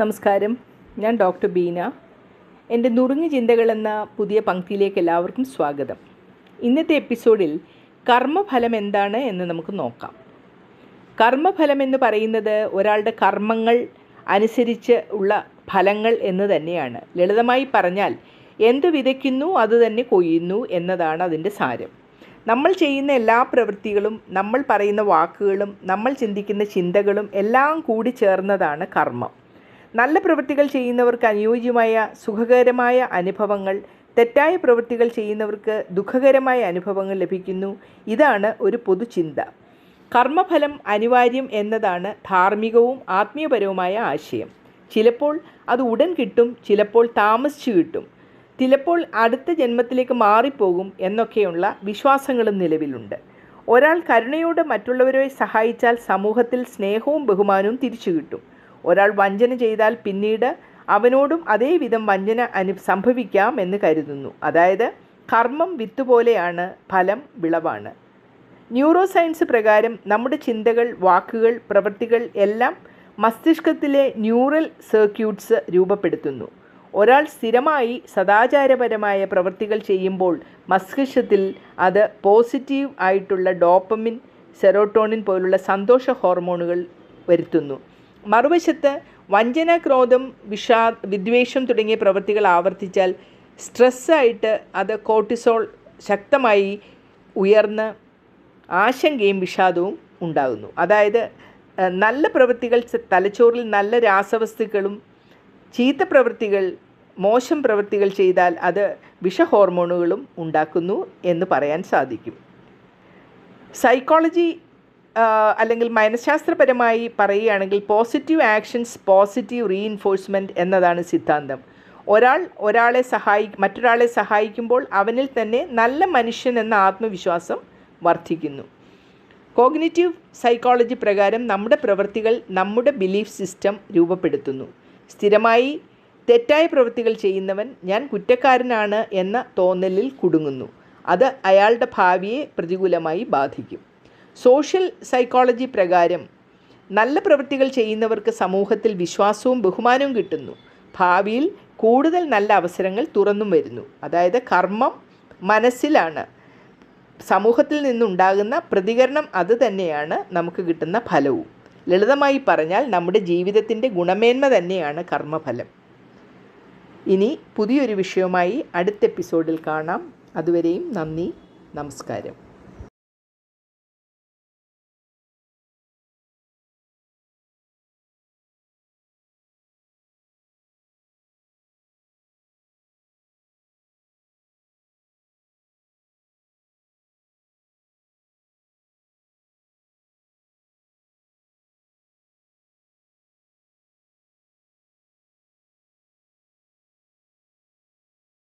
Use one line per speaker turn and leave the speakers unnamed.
നമസ്കാരം. ഞാൻ ഡോക്ടർ ബീന. എന്റെ നുറുങ്ങു ചിന്തകൾ എന്ന പുതിയ പങ്ക്തിയിലേക്ക് എല്ലാവർക്കും സ്വാഗതം. ഇന്നത്തെ എപ്പിസോഡിൽ കർമ്മഫലം എന്താണ് എന്ന് നമുക്ക് നോക്കാം. കർമ്മഫലം എന്ന് പറയുന്നത് ഒരാളുടെ കർമ്മങ്ങൾ അനുസരിച്ച് ഉള്ള ഫലങ്ങൾ എന്ന് തന്നെയാണ്. ലളിതമായി പറഞ്ഞാൽ എന്തു വിതയ്ക്കുന്നു അത് തന്നെ കൊയ്യുന്നു എന്നതാണ് അതിന്റെ സാരം. നമ്മൾ ചെയ്യുന്ന എല്ലാ പ്രവൃത്തികളും നമ്മൾ പറയുന്ന വാക്കുകളും നമ്മൾ ചിന്തിക്കുന്ന ചിന്തകളും എല്ലാം കൂടി ചേർന്നതാണ് കർമ്മം. നല്ല പ്രവൃത്തികൾ ചെയ്യുന്നവർക്ക് അനുയോജ്യമായ സുഖകരമായ അനുഭവങ്ങൾ തെറ്റായ പ്രവൃത്തികൾ ചെയ്യുന്നവർക്ക് ദുഃഖകരമായ അനുഭവങ്ങൾ ലഭിക്കുന്നു. ഇതാണ് ഒരു പൊതുചിന്ത. കർമ്മഫലം അനിവാര്യം എന്നതാണ് ധാർമ്മികവും ആത്മീയപരവുമായ ആശയം. ചിലപ്പോൾ അത് ഉടൻ കിട്ടും ചിലപ്പോൾ താമസിച്ചു കിട്ടും. ചിലപ്പോൾ അടുത്ത ജന്മത്തിലേക്ക് മാറിപ്പോകും എന്നൊക്കെയുള്ള വിശ്വാസങ്ങളും നിലവിലുണ്ട്. ഒരാൾ കരുണയോടെ മറ്റുള്ളവരെ സഹായിച്ചാൽ സമൂഹത്തിൽ സ്നേഹവും ബഹുമാനവും തിരിച്ചു കിട്ടും. ഒരാൾ വഞ്ചന ചെയ്താൽ പിന്നീട് അവനോടും അതേവിധം വഞ്ചന അനു സംഭവിക്കാം എന്ന് കരുതുന്നു. അതായത് കർമ്മം വിത്ത് പോലെയാണ് ഫലം വിളവാണ്. ന്യൂറോ സയൻസ് പ്രകാരം നമ്മുടെ ചിന്തകൾ വാക്കുകൾ പ്രവൃത്തികൾ എല്ലാം മസ്തിഷ്കത്തിലെ ന്യൂറൽ സർക്യൂട്ട്സ് രൂപപ്പെടുത്തുന്നു. ഒരാൾ സ്ഥിരമായി സദാചാരപരമായ പ്രവൃത്തികൾ ചെയ്യുമ്പോൾ മസ്തിഷ്കത്തിൽ അത് പോസിറ്റീവ് ആയിട്ടുള്ള ഡോപ്പമിൻ സെറോട്ടോണിൻ പോലുള്ള സന്തോഷ ഹോർമോണുകൾ വരുത്തുന്നു. മറുവശത്ത് വഞ്ചന ക്രോധം വിഷാ വിദ്വേഷം തുടങ്ങിയ പ്രവൃത്തികൾ ആവർത്തിച്ചാൽ സ്ട്രെസ്സായിട്ട് അത് കോർട്ടിസോൾ ശക്തമായി ഉയർന്ന് ആശങ്കയും വിഷാദവും ഉണ്ടാകുന്നു. അതായത് നല്ല പ്രവൃത്തികൾ തലച്ചോറിൽ നല്ല രാസവസ്തുക്കളും ചീത്ത പ്രവൃത്തികൾ മോശം പ്രവൃത്തികൾ ചെയ്താൽ അത് വിഷ ഹോർമോണുകളും ഉണ്ടാക്കുന്നു എന്ന് പറയാൻ സാധിക്കും. സൈക്കോളജി അല്ലെങ്കിൽ മനഃശാസ്ത്രപരമായി പറയുകയാണെങ്കിൽ പോസിറ്റീവ് ആക്ഷൻസ് പോസിറ്റീവ് റീഇൻഫോഴ്സ്മെന്റ് എന്നതാണ് സിദ്ധാന്തം. ഒരാൾ ഒരാളെ സഹായി മറ്റൊരാളെ സഹായിക്കുമ്പോൾ അവനിൽ തന്നെ നല്ല മനുഷ്യൻ എന്ന ആത്മവിശ്വാസം വർദ്ധിക്കുന്നു. കോഗ്നിറ്റീവ് സൈക്കോളജി പ്രകാരം നമ്മുടെ പ്രവൃത്തികൾ നമ്മുടെ ബിലീഫ് സിസ്റ്റം രൂപപ്പെടുത്തുന്നു. സ്ഥിരമായി തെറ്റായ പ്രവൃത്തികൾ ചെയ്യുന്നവൻ ഞാൻ കുറ്റക്കാരനാണ് എന്ന തോന്നലിൽ കുടുങ്ങുന്നു. അത് അയാളുടെ ഭാവിയെ പ്രതികൂലമായി ബാധിക്കും. സോഷ്യൽ സൈക്കോളജി പ്രകാരം നല്ല പ്രവൃത്തികൾ ചെയ്യുന്നവർക്ക് സമൂഹത്തിൽ വിശ്വാസവും ബഹുമാനവും കിട്ടുന്നു. ഭാവിയിൽ കൂടുതൽ നല്ല അവസരങ്ങൾ തുറന്നും വരുന്നു. അതായത് കർമ്മം മനസ്സിലാണ്. സമൂഹത്തിൽ നിന്നുണ്ടാകുന്ന പ്രതികരണം അത് തന്നെയാണ് നമുക്ക് കിട്ടുന്ന ഫലവും. ലളിതമായി പറഞ്ഞാൽ നമ്മുടെ ജീവിതത്തിന്റെ ഗുണമേന്മ തന്നെയാണ് കർമ്മഫലം. ഇനി പുതിയൊരു വിഷയവുമായി അടുത്ത എപ്പിസോഡിൽ കാണാം. അതുവരെയും നന്ദി നമസ്കാരം.